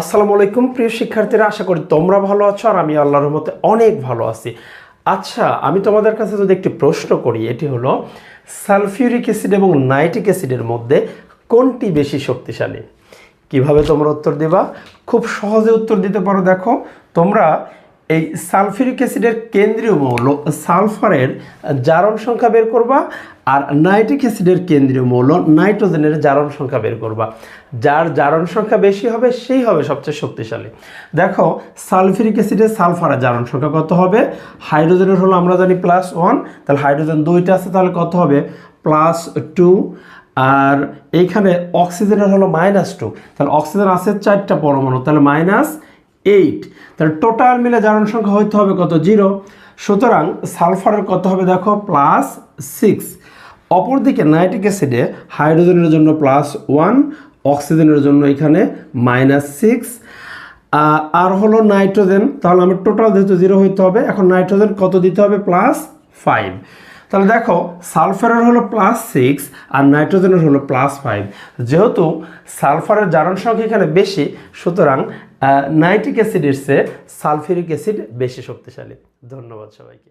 আসসালামু আলাইকুম, প্রিয় শিক্ষার্থীরা, আশা করি তোমরা ভালো আছো আর আমি আল্লাহর রহমতে অনেক ভালো আছি। আচ্ছা আমি তোমাদের কাছে যদি একটি প্রশ্ন করি, এটি হলো, সালফিউরিক অ্যাসিড এবং নাইট্রিক অ্যাসিডের মধ্যে কোনটি বেশি শক্তিশালী? কীভাবে তোমরা উত্তর দেবা? খুব সহজে উত্তর দিতে পারো, দেখো। তোমরা এই সালফিউরিক অ্যাসিডের কেন্দ্রীয় মৌল সালফারের জারণ সংখ্যা বের করবা আর নাইট্রিক অ্যাসিডের কেন্দ্রীয় মৌল নাইট্রোজেনের জারণ সংখ্যা বের করবা। যার জারণ সংখ্যা বেশি হবে, সেই হবে সবচেয়ে শক্তিশালী। দেখো সালফিউরিক অ্যাসিডের সালফারের জারণ সংখ্যা কত হবে? হাইড্রোজেনের হলো আমরা জানি প্লাস ওয়ান, তাহলে হাইড্রোজেন দুইটা আছে, তাহলে কত হবে? Plus two. আর এইখানে অক্সিজেনের হলো মাইনাস টু, তাহলে অক্সিজেন আছে চারটা পরমাণু, তাহলে মাইনাস এইট। তাহলে টোটাল মিলে জারণ সংখ্যা হইতে হবে কত? জিরো সুতরাং সালফারের কত হবে দেখো? প্লাস সিক্স অপরদিকে নাইট্রিক অ্যাসিডে হাইড্রোজেনের জন্য প্লাস ওয়ান অক্সিজেনের জন্য এখানে মাইনাস সিক্স আর হলো নাইট্রোজেন। তাহলে আমার টোটাল যেহেতু জিরো হইতে হবে, এখন নাইট্রোজেন কত দিতে হবে? প্লাস ফাইভ তাহলে দেখো, সালফারের হলো প্লাস সিক্স আর নাইট্রোজেনের হলো প্লাস ফাইভ যেহেতু সালফারের জারণ সংখ্যা এখানে বেশি, সুতরাং নাইট্রিক অ্যাসিডের চেয়ে সালফিউরিক অ্যাসিড বেশি শক্তিশালী। ধন্যবাদ সবাইকে।